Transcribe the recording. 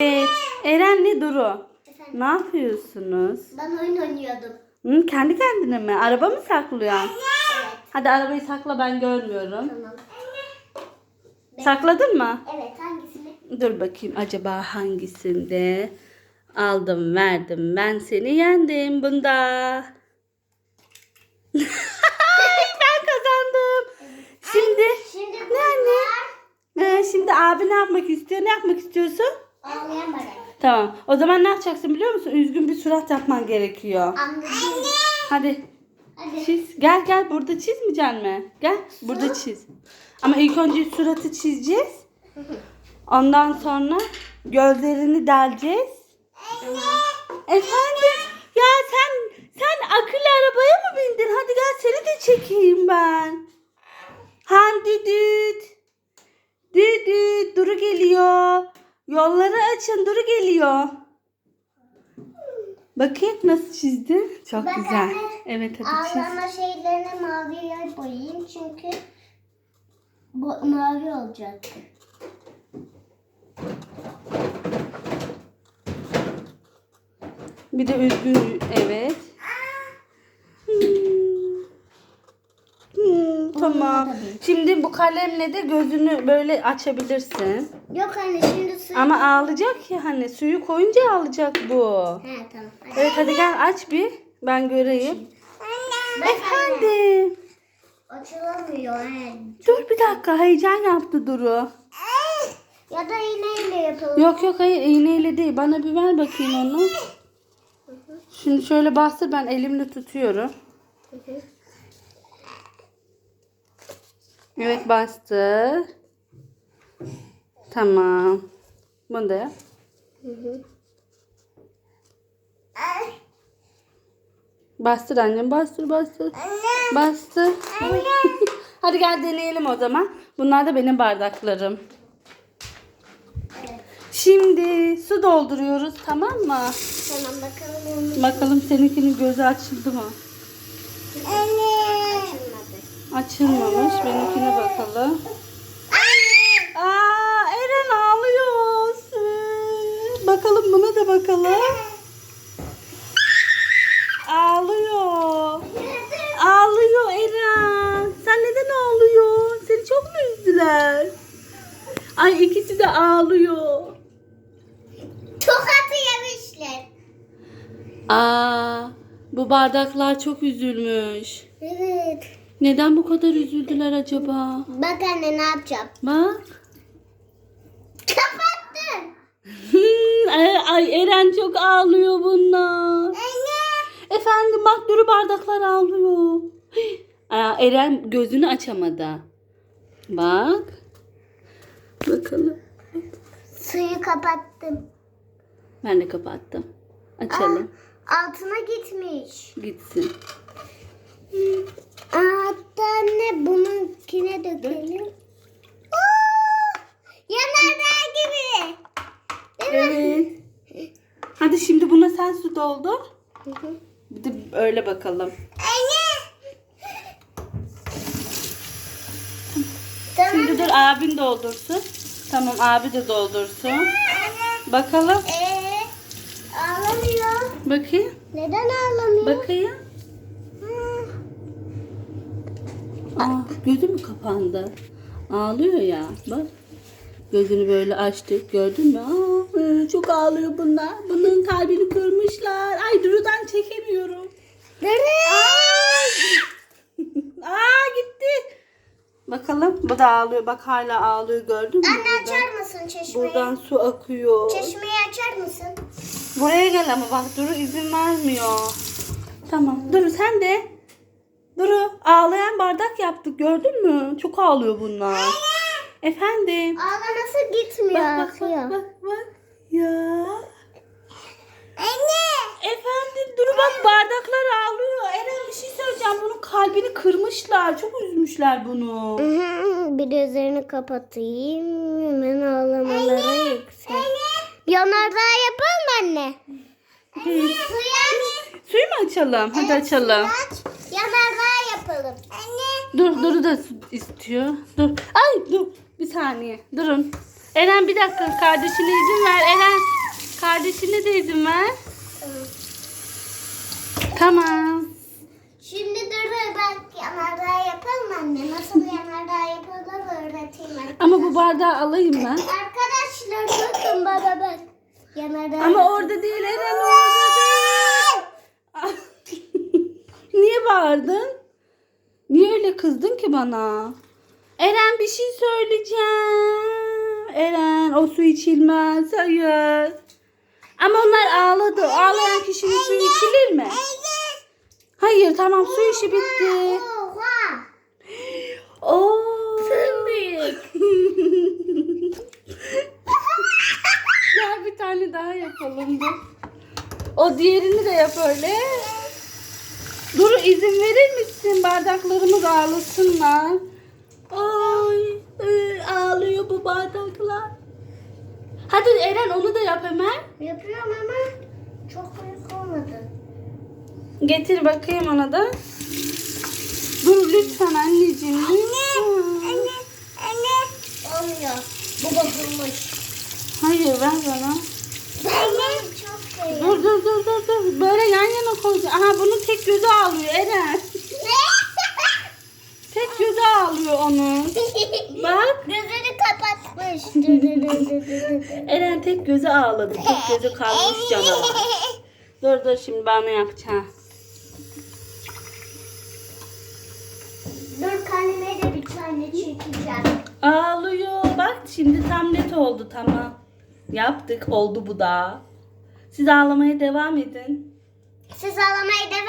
Evet. Eren'le Duru. Efendim? Ne yapıyorsunuz? Ben oyun oynuyordum. Hı, kendi kendine mi? Araba mı saklıyorsun? Evet. Hadi arabayı sakla ben görmüyorum. Tamam. Sakladın mı? Evet hangisini? Dur bakayım acaba hangisinde? Aldım verdim ben seni yendim bunda. ben kazandım. Şimdi Şimdi ne anne? Ee, şimdi abi ne yapmak istiyor? Ne yapmak istiyorsun? Ağlayan bana. Tamam. O zaman ne yapacaksın biliyor musun? Üzgün bir surat yapman gerekiyor. Anladım. Hadi Hadi. çiz. Gel gel burada çizmeyeceksin mi? Gel burada çiz. Ama ilk önce suratı çizeceğiz. Ondan sonra gözlerini deleceğiz. Efendim? Ya sen sen akıllı arabaya mı bindin? Hadi gel seni de çekeyim ben. Han düdüt. Düdüt. Duru geliyor. Yolları açın. Duru geliyor. Bakayım nasıl çizdi? Çok Bak güzel. anne, Evet hadi çiz. Ağlama şeylerini maviye boyayayım çünkü bu mavi olacak. Bir de üzgün evet. Hmm. Hmm, tamam. Şimdi bu kalemle de gözünü böyle açabilirsin. Yok anne şimdi suyu... Ama ağlayacak ya hani suyu koyunca ağlayacak bu. He tamam. Hadi. Evet hadi gel aç bir. Ben göreyim. Anne. Efendim. Açılamıyor he. Dur bir dakika heyecan yaptı Duru. Ya da iğneyle yapalım. Yok yok hayır iğneyle değil. Bana bir ver bakayım onu. Şimdi şöyle bastır ben elimle tutuyorum. Evet bastır. Tamam. Bunu da yap. Bastır annem bastır bastır. Bastır. Hadi gel deneyelim o zaman. Bunlar da benim bardaklarım. Şimdi su dolduruyoruz tamam mı? Tamam bakalım. Bakalım seninkinin gözü açıldı mı? Anne. Açılmadı. Açılmamış. Benimkine bakalım. Aa, Eren ağlıyor. Bakalım buna da bakalım. Ağlıyor. Ağlıyor Eren. Sen neden ağlıyorsun? Seni çok mu üzdüler? Ay ikisi de ağlıyor. Tokatı yemişler. Aa, bu bardaklar çok üzülmüş. Evet. Neden bu kadar üzüldüler acaba? Bak anne ne yapacağım? Bak. Kapattın. Ay, Eren çok ağlıyor bunlar. Anne. Efendim bak Duru bardaklar ağlıyor. Aa, Eren gözünü açamadı. Bak. Bakalım. Suyu kapattım. Ben de kapattım. Açalım. Altına gitmiş. Gitsin. Aa, hatta anne bununkine dökelim. Oo, yanardağ gibi. Evet. Hadi şimdi buna sen su doldur. Bir de öyle bakalım. Anne. Tamam. Şimdi dur abin doldursun. Tamam abi de doldursun. Bakalım. Ee, ağlamıyor. Bakayım. Neden ağlamıyor? Bakayım. Hı. Aa, gözü mü kapandı? Ağlıyor ya. Bak. Gözünü böyle açtık. Gördün mü? Aa, çok ağlıyor bunlar. Bunun kalbini kırmışlar. Ay Duru'dan çekemiyorum. Aa gitti. Bakalım. Bu da ağlıyor. Bak hala ağlıyor. Gördün mü? Anne Buradan, açar mısın çeşmeyi? buradan su akıyor. Çeşmeyi açar mısın? Buraya gel ama bak Duru izin vermiyor. Tamam. Duru sen de. Duru ağlayan bardak yaptık gördün mü? Çok ağlıyor bunlar. Efendim. Ağlaması gitmiyor. Bak bak bak bak bak. Ya. Anne. Efendim Duru bak bardaklar ağlıyor. Eren bir şey söyleyeceğim. Bunun kalbini kırmışlar. Çok üzmüşler bunu. Bir de üzerini kapatayım. Hemen ağlamaları yüksek. Yanardağ yapalım mı anne? Suyu. Suyu mu açalım? Hadi açalım. Aç. Yanardağ yapalım. Anne. Dur Duru da su istiyor. Dur. Ay dur. Bir saniye. Durun. Eren bir dakika kardeşine izin ver. Eren kardeşine de izin ver. Tamam. Şimdi dur ben yanardağ yapalım anne. Nasıl yanardağ yapılır öğreteyim ben. Ama bu bardağı alayım ben. Arkadaşlar bakın bana bak. Yanardağ Ama orada değil Eren orada değil. Niye bağırdın? Niye öyle kızdın ki bana? Eren bir şey söyleyeceğim. Eren o su içilmez. Hayır. Ama onlar ağladı. Ağlayan kişinin suyu içilir mi? Hayır tamam su işi bitti. Oo. Gel bir tane daha yapalım dur. O diğerini de yap öyle. Dur izin verir misin? Bardaklarımız ağlasınlar. Ay, ağlıyor bu bardaklar. Hadi Eren onu da yap hemen. Yapıyorum ama çok büyük olmadı. Getir bakayım ona da. Dur lütfen anneciğim. Anne, Anne. Olmuyor. Bu bozulmuş. Hayır ver bana. Anne. Çok şey. Dur dur dur dur dur. Böyle yan yana koyacağım. Aha bunun tek gözü ağlıyor Eren. Tek gözü ağlıyor onun. Bak. Gözünü kapatmış. Dur, dur, dur, dur, dur, dur. Eren tek gözü ağladı. Tek gözü kalmış canavar. Dur dur şimdi onu yapacağım. Dur kaleme de bir tane çekeceğim. Ağlıyor. Bak şimdi tam net oldu tamam. Yaptık oldu bu da. Siz ağlamaya devam edin. Siz ağlamaya devam